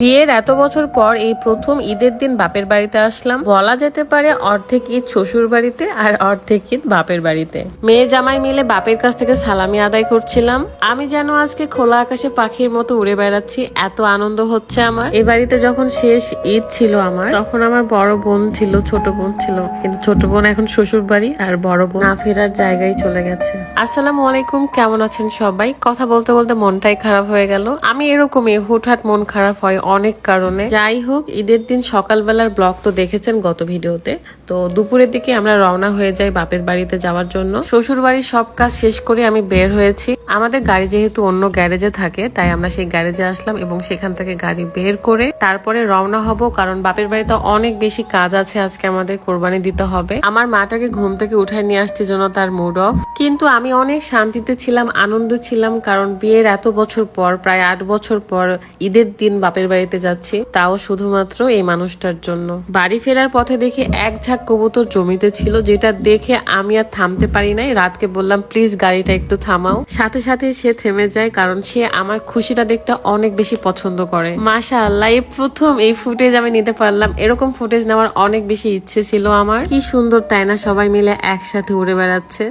বিয়ের এত বছর পর এই প্রথম ঈদের দিন বাপের বাড়িতে আসলাম। বলা যেতে পারে অর্ধেক ঈদ শ্বশুর বাড়িতে আর অর্ধেক ঈদ বাপের বাড়িতে। মেয়ে জামাই মিলে বাপের কাছ থেকে সালামি আদায় করছিলাম। আমি যেন আজকে খোলা আকাশে পাখির মতো উড়ে বেড়াচ্ছি, এত আনন্দ হচ্ছে আমার। এই বাড়িতে যখন শেষ ঈদ ছিল আমার, তখন আমার বড় বোন ছিল, ছোট বোন ছিল। কিন্তু ছোট বোন এখন শ্বশুর বাড়ি আর বড় বোন না ফেরার জায়গায় চলে গেছে। আসসালামু আলাইকুম, কেমন আছেন সবাই? কথা বলতে বলতে মনটাই খারাপ হয়ে গেল। আমি এরকমই হুটহাট মন খারাপ হয় অনেক কারণে। যাই হোক, ঈদের দিন সকালবেলার ব্লগ তো দেখেছেন গত ভিডিওতে। তো দুপুরের দিকে আমরা রওনা হয়ে যাই বাপের বাড়িতে যাওয়ার জন্য। শ্বশুর বাড়ির সব কাজ শেষ করে আমি বের হয়েছি। আমাদের গাড়ি যেহেতু অন্য গ্যারেজে থাকে, তাই আমরা সেই গ্যারেজে আসলাম এবং সেখান থেকে গাড়ি বের করে তারপরে রওনা হব, কারণ বাপের বাড়িতে অনেক বেশি কাজ আছে আজকে আমাদের কোরবানি দিতে হবে। আমার মাটাকে ঘুম থেকে উঠায় নিয়ে আসছে জন্য তার মুড অফ কিন্তু আমি অনেক শান্তিতে ছিলাম, আনন্দ ছিলাম, কারণ বিয়ের এত বছর পর, প্রায় আট বছর পর ঈদের দিন বাপের বাড়িতে যাচ্ছি, তাও শুধুমাত্র এই মানুষটার জন্য। বাড়ি ফেরার পথে দেখে এক ঝাঁক কবুতর জমিতে ছিল, যেটা দেখে আমি আর থামতে পারি নাই। রাতকে বললাম, প্লিজ গাড়িটা একটু থামাও। সাথে সাথে সে থেমে যায়, কারণ সে আমার খুশিটা দেখতে অনেক বেশি পছন্দ করে। মাশা আল্লাহ এই প্রথম এই ফুটেজ আমি নিতে পারলাম। এরকম ফুটেজ নেওয়ার অনেক বেশি ইচ্ছে ছিল আমার। কি সুন্দর তাই না সবাই মিলে একসাথে উড়ে বেড়াচ্ছে।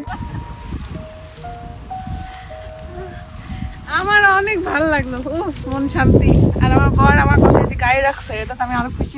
অনেক ভালো লাগল। মন শান্তি। আর আমার বর আমার রাখছে এটা তো আমি আরও খুশি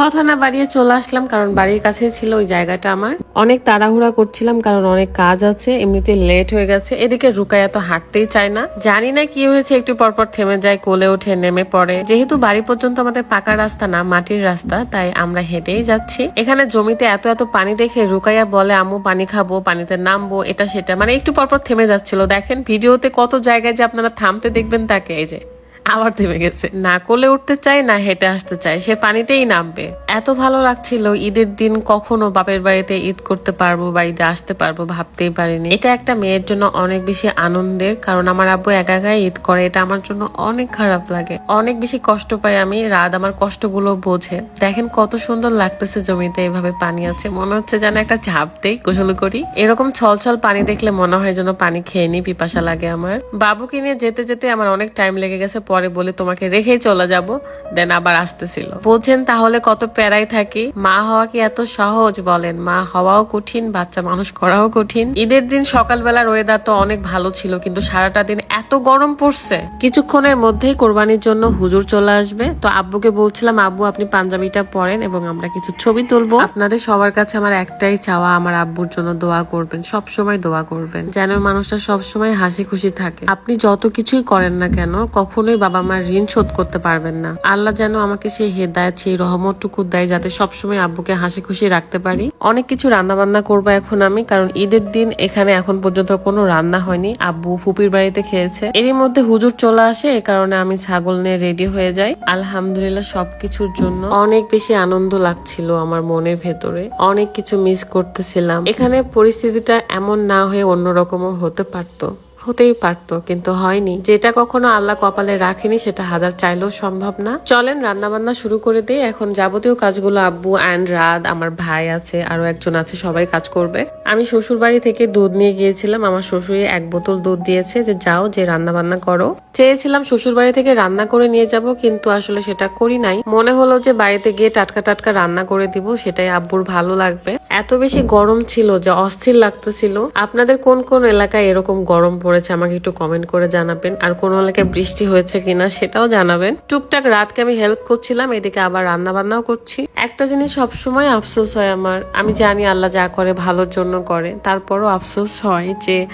কথা না বাড়িয়ে চলে আসলাম কারণ বাড়ির কাছে ছিল ওই জায়গাটা আমার। অনেক তাড়াহুড়া করছিলাম কারণ অনেক কাজ আছে এমনিতে লেট হয়ে গেছে। এদিকে রুকায়া তো হাঁটতেই চায় না। জানি না কি হয়েছে একটু পরপর থেমে যায় কোলে ওঠে নেমে পড়ে। যেহেতু বাড়ি পর্যন্ত আমাদের পাকা রাস্তা না মাটির রাস্তা তাই আমরা হেঁটেই যাচ্ছি। এখানে জমিতে এত এত পানি দেখে রুকাইয়া বলে আম্মু পানি খাব পানিতে নামবো এটা সেটা। মানে একটু পরপর থেমে যাচ্ছিল। দেখেন ভিডিওতে কত জায়গায় যে আপনারা থামতে দেখবেন তাকে এই যে। আবার থেমে গেছে। না কোলে উঠতে চায়, না হেঁটে আসতে চায়। সে পানিতেই নামবে। এত ভালো লাগছিল, ঈদের দিন কখনো বাপের বাড়িতে ঈদ করতে পারব বা ঈদে আসতে পারব ভাবতেই পারিনি। এটা একটা মেয়ের জন্য অনেক বেশি আনন্দের, কারণ আমার আব্বু একা একা ঈদ করে। এটা আমার জন্য অনেক খারাপ লাগে। অনেক বেশি কষ্ট পাই আমি। রাত আমার কষ্টগুলো বোঝে। দেখেন কত সুন্দর লাগতেছে জমিতে এভাবে পানি আছে। মনে হচ্ছে যেন একটা ঝাঁপ দেই, গোসল করি। এরকম ছল ছল পানি দেখলে মনে হয় যেন পানি খেয়ে নি পিপাসা লাগে আমার। বাবুকে নিয়ে যেতে যেতে আমার অনেক টাইম লেগে গেছে। পরে বলে, তোমাকে রেখেই চলে যাব। দেন আবার আসতেছিল। বোঝেন তাহলে কত প্যারাই থাকি? মা হওয়া কি এত সহজ বলেন? মা হওয়াও কঠিন, বাচ্চা মানুষ করাও কঠিন। ঈদের দিন সকালবেলার ওয়েদার তো অনেক ভালো ছিল, কিন্তু সারাটা দিন এত গরম পড়ছে। কিছুক্ষণের মধ্যেই কোরবানির জন্য হুজুর চলে আসবে। তো আব্বুকে বলছিলাম, আব্বু, আপনি পাঞ্জাবিটা পরেন এবং আমরা কিছু ছবি তুলবো। আপনাদের সবার কাছে আমার একটাই চাওয়া, আমার আব্বুর জন্য দোয়া করবেন সব সময় দোয়া করবেন। যেন মানুষটা সব সময় হাসি খুশি থাকে। আপনি যত কিছুই করেন না কেন, কখনোই বাবা মার ঋণ শোধ করতে পারবেন না। আল্লাহ যেন আমাকে সেই হেদায়ত, সেই রহমত রহমতটুকু দেয় যাতে সবসময় আব্বুকে হাসি খুশি রাখতে পারি। অনেক কিছু রান্না বান্না করব এখন আমি, কারণ ঈদের দিন এখানে এখন পর্যন্ত কোনো রান্না হয়নি। আব্বু ফুপির বাড়িতে খেয়েছে। এরই মধ্যে হুজুর চলে আসে, এ কারণে আমি ছাগল নিয়ে রেডি হয়ে যাই। আলহামদুলিল্লাহ সবকিছুর জন্য অনেক বেশি আনন্দ লাগছিল আমার মনের ভেতরে। অনেক কিছু মিস করতেছিলাম। এখানে পরিস্থিতিটা এমন না হয়ে অন্যরকমও হতে পারতো। হতেই পারতো, কিন্তু হয়নি। যেটা কখনো আল্লাহ কপালে রাখেনি, সেটা হাজার চাইলেও সম্ভব না। চলেন রান্না বান্না শুরু করে দিই। এখন যাবতীয় কাজগুলো আব্বু অ্যান্ড রাত আমার ভাই আছে আরও একজন আছে, সবাই কাজ করবে। আমি শ্বশুর বাড়ি থেকে দুধ নিয়ে গিয়েছিলাম, আমার শ্বশুরই এক বোতল দুধ দিয়েছে যে, যাও, যে রান্না বান্না করো। চেয়েছিলাম শ্বশুর বাড়ি থেকে রান্না করে নিয়ে যাব, কিন্তু আসলে সেটা করি নাই। মনে হলো যে, বাড়িতে গিয়ে টাটকা টাটকা রান্না করে দিব, সেটাই আব্বুর ভালো লাগবে। এত বেশি গরম ছিল যে, অস্থির লাগতেছিল। আপনাদের কোন কোন এলাকায় এরকম গরম পড়েছে আমাকে একটু কমেন্ট করে জানাবেন। আর কোন এলাকায় বৃষ্টি হয়েছে কিনা সেটাও জানাবেন। টুকটাক রাতকে আমি হেল্প করছিলাম, এদিকে আবার রান্না বান্নাও করছি। একটা জিনিস সবসময় আফসোস হয় আমার। আমি জানি আল্লাহ যা করে, ভালোর জন্য করে। তারপরও আফসোস হয় যে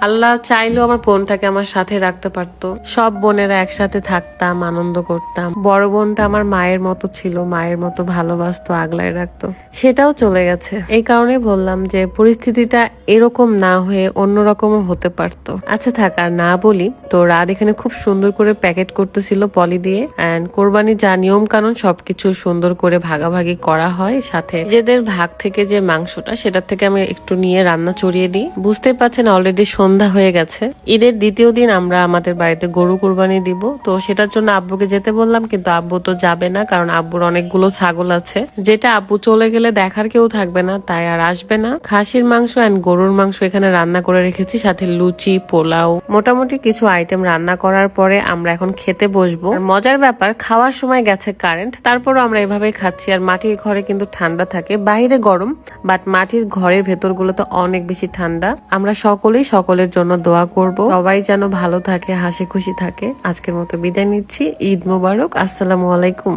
আল্লাহ চাইলেও আমার বোনটাকে আমার সাথে রাখতে পারতো। সব বোনেরা একসাথে থাকতাম, আনন্দ করতাম। বড় বোনটা আমার মায়ের মতো ছিল, মায়ের মতো ভালোবাসতো, আগলায় রাখতো। সেটাও চলে গেছে। এই কারণে বললাম যে পরিস্থিতিটা এরকম না হয়ে অন্যরকমও হতে পারতো। আচ্ছা থাক, আর না বলি, তো রাত এখানে খুব সুন্দর করে প্যাকেট করতেছিল পলি দিয়ে অ্যান্ড কোরবানি যা নিয়ম কানুন সবকিছু সুন্দর করে ভাগাভাগি করা হয়, সাথে নিজেদের ভাগ থেকে যে মাংসটা, সেটার থেকে আমি একটু নিয়ে রান্না চড়িয়ে দিই। বুঝতেই পারছেন অলরেডি সন্ধ্যা হয়ে গেছে। ঈদের দ্বিতীয় দিন আমরা আমাদের বাড়িতে গরু কোরবানি দিব, তো সেটার জন্য আব্বুকে যেতে বললাম, কিন্তু আব্বু তো যাবে না, কারণ আব্বুর অনেকগুলো ছাগল আছে। যেটা আব্বু চলে গেলে দেখার কেউ থাকবে না, তাই আর আসবে না। খাসির মাংস অ্যান্ড গরুর মাংস এখানে রান্না করে রেখেছি, সাথে লুচি পোলাও। মোটামুটি কিছু আইটেম রান্না করার পরে আমরা এখন খেতে বসবো। মজার ব্যাপার, খাওয়ার সময় গেছে কারেন্ট তারপরও আমরা এভাবেই খাচ্ছি। আর মাটির ঘরে কিন্তু ঠান্ডা থাকে। বাইরে গরম বাট মাটির ঘরের ভেতরগুলো তো অনেক বেশি ঠান্ডা। আমরা সকলেই সকলের জন্য দোয়া করব। সবাই যেন ভালো থাকে, হাসি খুশি থাকে। আজকের মতো বিদায় নিচ্ছি। ঈদ মোবারক। আসসালামু আলাইকুম।